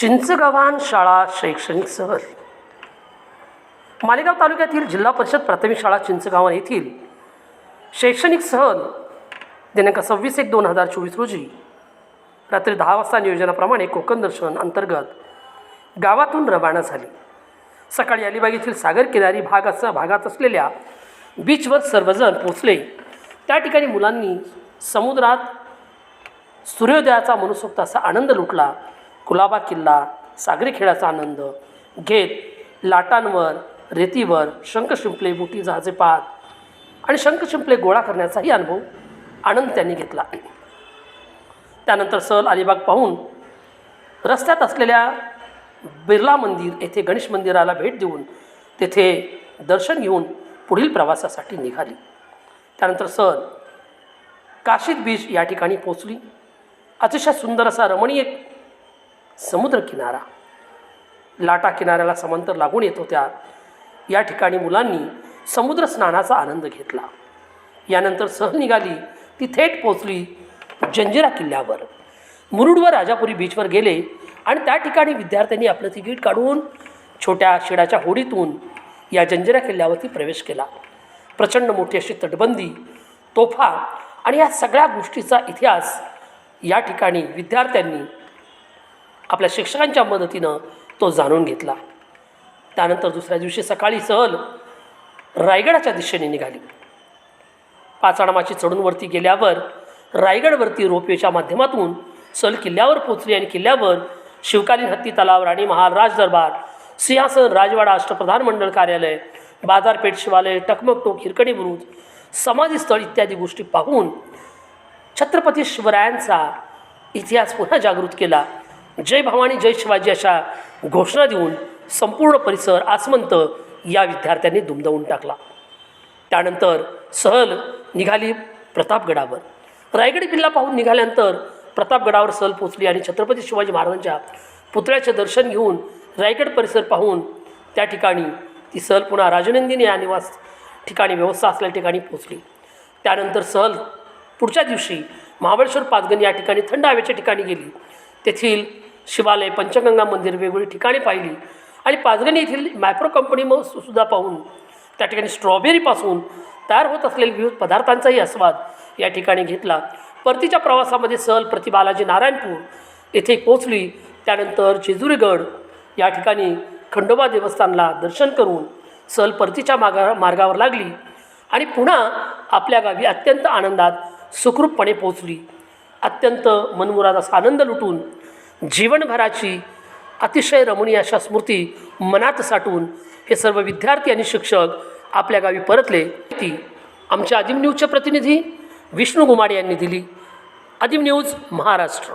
चिंचगव्हाण शाळा शैक्षणिक सहल. मालेगाव तालुक्यातील जिल्हा परिषद प्राथमिक शाळा चिंचगावान येथील शैक्षणिक सहल दिनांक सव्वीस एक दोन हजार चोवीस रोजी रात्री दहा वाजता नियोजनाप्रमाणे कोकण दर्शन अंतर्गत गावातून रवाना झाली. सकाळी अलिबाग येथील सागर किनारी भाग असा भागात असलेल्या बीचवर सर्वजण पोचले त्या ठिकाणी मुलांनी समुद्रात सूर्योदयाचा मनसोक्त असा आनंद लुटला. कुलाबा किल्ला सागरी खेळाचा आनंद घेत लाटांवर रेतीवर शंख शिंपले बुटी जहाजे पाहत आणि शंख शिंपले गोळा करण्याचाही अनुभव आनंद त्यांनी घेतला. त्यानंतर सहल अलिबाग पाहून रस्त्यात असलेल्या बिर्ला मंदिर येथे गणेश मंदिराला भेट देऊन तेथे दर्शन घेऊन पुढील प्रवासासाठी निघाली. त्यानंतर सहल काशीद बीच या ठिकाणी पोचली अतिशय सुंदर असा रमणीय समुद्रकिनारा. लाटा किनाऱ्याला समांतर लागून येत होत्या या ठिकाणी मुलांनी समुद्र स्नानाचा आनंद घेतला. यानंतर सहल निघाली. ती थेट पोचली जंजिरा किल्ल्यावर. मुरुड व राजापुरी बीचवर गेले आणि त्या ठिकाणी विद्यार्थ्यांनी आपलं तिकीट काढून छोट्या शिडाच्या होडीतून या जंजिरा किल्ल्यावरती प्रवेश केला. प्रचंड मोठी अशी तटबंदी तोफा आणि या सगळ्या गोष्टीचा इतिहास या ठिकाणी विद्यार्थ्यांनी आपल्या शिक्षकांच्या मदतीनं तो जाणून घेतला. त्यानंतर दुसऱ्या दिवशी सकाळी सहल रायगडाच्या दिशेने निघाली. पाचाडमाची चढूनवरती गेल्यावर रायगडवरती रोपवेच्या माध्यमातून सहल किल्ल्यावर पोचली आणि किल्ल्यावर शिवकालीन हत्ती तलाव राणी महाल राज दरबार सिंहासन राजवाडा अष्टप्रधान मंडळ कार्यालय बाजारपेठ शिवालय टकमकटोक हिरकणी बुरुज समाधीस्थळ इत्यादी गोष्टी पाहून छत्रपती शिवरायांचा इतिहास पुन्हा जागृत केला. जय भवानी जय शिवाजी अशा घोषणा देऊन संपूर्ण परिसर आसमंत या विद्यार्थ्यांनी दुमदवून टाकला. त्यानंतर सहल निघाली प्रतापगडावर. रायगड किल्ला पाहून निघाल्यानंतर प्रतापगडावर सहल पोचली आणि छत्रपती शिवाजी महाराजांच्या पुतळ्याचे दर्शन घेऊन रायगड परिसर पाहून त्या ठिकाणी ती सहल पुन्हा राजनंदिनी या निवास ठिकाणी व्यवस्था असलेल्या ठिकाणी पोचली त्यानंतर सहल पुढच्या दिवशी महाबळेश्वर पाचगणी या ठिकाणी थंड हवेच्या ठिकाणी गेली. तेथील शिवालय पंचगंगा मंदिर वेगवेगळी ठिकाणी पाहिली. आणि पाचगणी येथील मॅप्रो कंपनी मग सुद्धा पाहून त्या ठिकाणी स्ट्रॉबेरीपासून तयार होत असलेले विविध पदार्थांचाही आस्वाद या ठिकाणी घेतला. परतीच्या प्रवासामध्ये सहल प्रतिबालाजी नारायणपूर येथे पोचली त्यानंतर जेजुरीगड या ठिकाणी खंडोबा देवस्थानला दर्शन करून सहल परतीच्या मागा मार्गावर लागली आणि पुन्हा आपल्या गावी अत्यंत आनंदात सुखरूपपणे पोचली अत्यंत मनमुराद असा आनंद लुटून जीवनभराची अतिशय रमणीय अशा स्मृती मनात साठवून हे सर्व विद्यार्थी आणि शिक्षक आपल्या गावी परतले. ती आमच्या आदिम न्यूजचे प्रतिनिधी विष्णू गुमाडे यांनी दिली. आदिम न्यूज महाराष्ट्र.